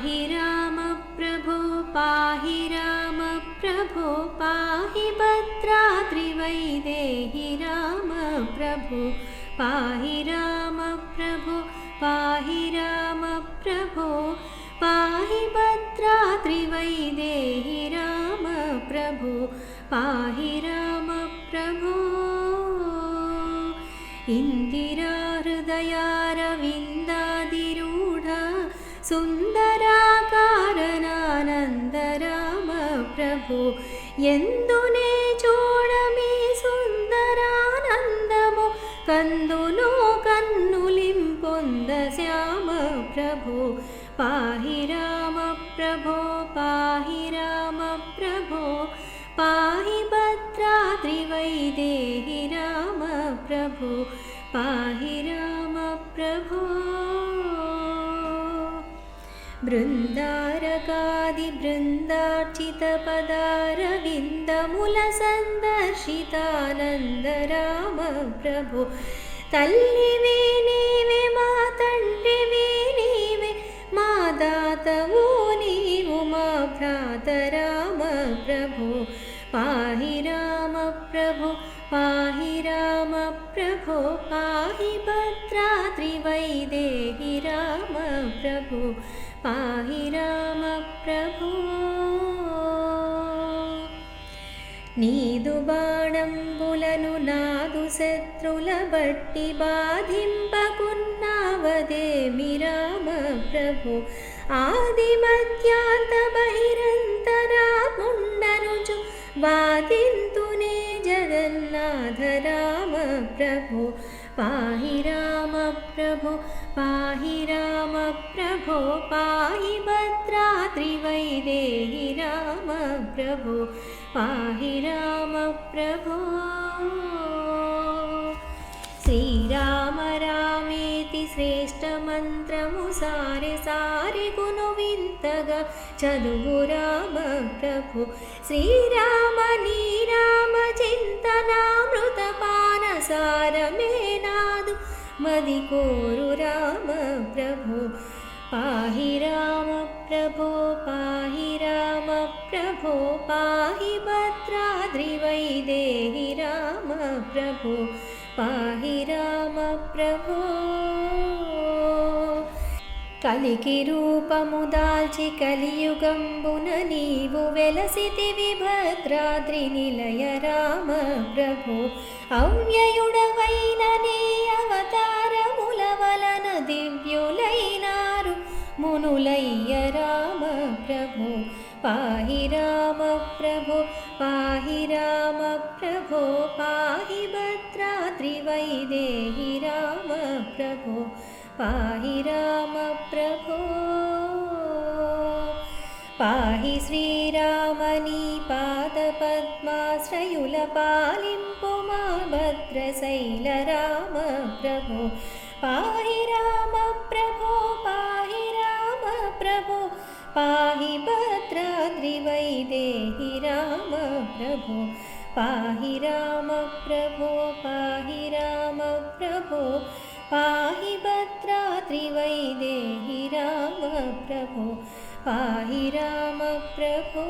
पाहि राम प्रभो पाहि राम प्रभो पाहि भद्राद्रिवैदेहि राम प्रभो पाहि राम प्रभो पाहि राम प्रभो पाहि भद्राद्रिवैदेहि राम प्रभो पाहि राम प्रभो इन्दिरा हृदयारविन्दादिरूढ सुन्दर ప్రభు ఎందునే చూడమి సుందరానందము కందును కన్నులింపొంద శ్యామ ప్రభు పాహి రామ ప్రభో పాహి రామ ప్రభో పాహి భద్రాద్రివైదేహి రామ ప్రభు పాహి రామ ప్రభో बृन्दारकादिबृन्दार्चितपदारविन्दमूलसन्दर्शितानन्दरामप्रभो तल्लिमे ने मे मातण्डि मे नीवे नीवु मा भ्रातराम प्रभो पाहि राम प्रभो पाहि राम प्रभो पाहि भद्रात्रिवै देवी राम प्रभो ప్రభు పాహి రామ ప్రభు. నీదు బాణంబులను నాదు శత్రుల బట్టి బాధింపకున్నావదేమి రామ ప్రభు. ఆది మధ్యాంత బహిరంతరాముండనుచు వాదింతునే జగన్నాథ రామ ప్రభు. पाहि राम प्रभो पाहि राम प्रभो पाहि भद्रात्रिवैदेहि राम प्रभो पाहि राम प्रभो श्रीराम रामेति श्रेष्ठमन्त्रमुसारे सारे गुणविन्तग చదువు రామ ప్రభు శ్రీరామ నీ రామ చింతనామృత పానసారమే मदिकोरु राम प्रभो। पाहि राम प्रभो पाहि राम प्रभो। पाहि भद्राद्रिवै देहि राम प्रभो। पाहि राम प्रभो। కలికి రూపము దాల్చి కలియుగంబున నీవు వెలసితివి భద్రాద్రి నిలయ రామ ప్రభు. అవ్యయుడవైన నీ అవతారముల వలన దివ్యులైనారు మునులయ్య రామ ప్రభు. పాహి రామ ప్రభు పాహి రామ ప్రభు పాహి భద్రాద్రివైదేహి రామ ప్రభు రామ ప్రభో. पाहि रामप्रभो। पाहि श्रीरामनि पादपद्माश्रयुलपालिपुमाभद्रशैलराम प्रभो पाहि रामप्रभो पाहि रामप्रभो। पाहि भद्राद्रिवैदेहि रामप्रभो। पाहि रामप्रभो पाहि रामप्रभो। पाहि त्रिवै देहि रामप्रभो पाहि रामप्रभो।